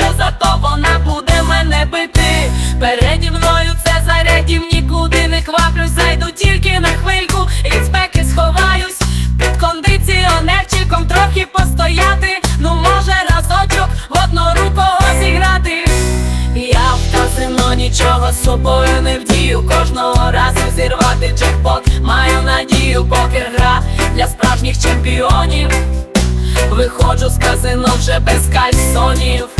що зато вона буде мене бити. Переді мною це зарядів, нікуди не кваплюсь, зайду тільки на хвильку, від спеки сховаюсь, під кондиціонерчиком трохи постояти. Ну, може, разочок в одну руку зіграти. Я в казино нічого з собою не вдію. Кожного разу зірвати джекпот Маю надію, поки гра для справжніх чемпіонів. Виходжу з казино вже без кальсонів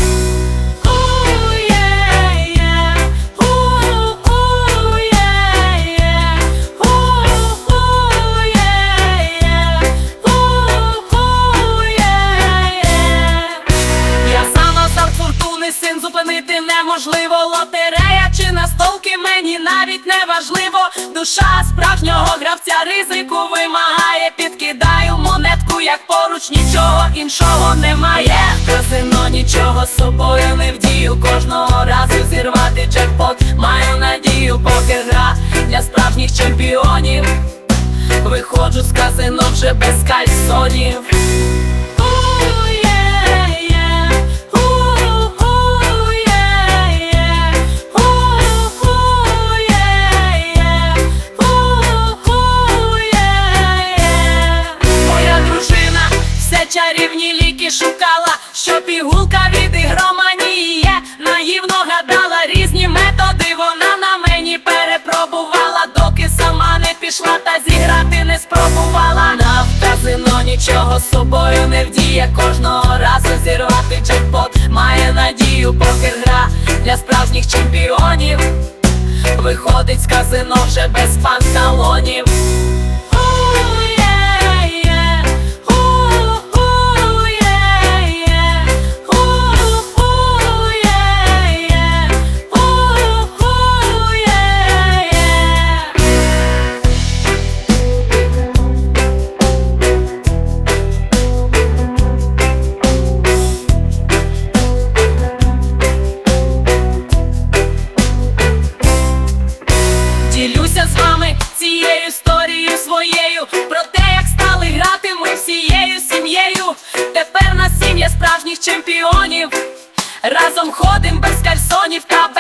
Лотерея чи настолки мені навіть не важливо. Душа справжнього гравця ризику вимагає. Підкидаю монетку, як поруч нічого іншого немає. Казино нічого з собою не вдію. Кожного разу зірвати джекпот. Маю надію, поки гра для справжніх чемпіонів. Виходжу з казино вже без кальсонів. Чарівні ліки шукала, що пігулка від ігроманії є. Наївно гадала різні методи. Вона на мені перепробувала, доки сама не пішла та зіграти не спробувала. На казино нічого з собою не вдіє. Кожного разу зірвати джекпот. Має надію, поки гра для справжніх чемпіонів. Виходить з казино вже без панталонів. Разом ходим без кальсонів та без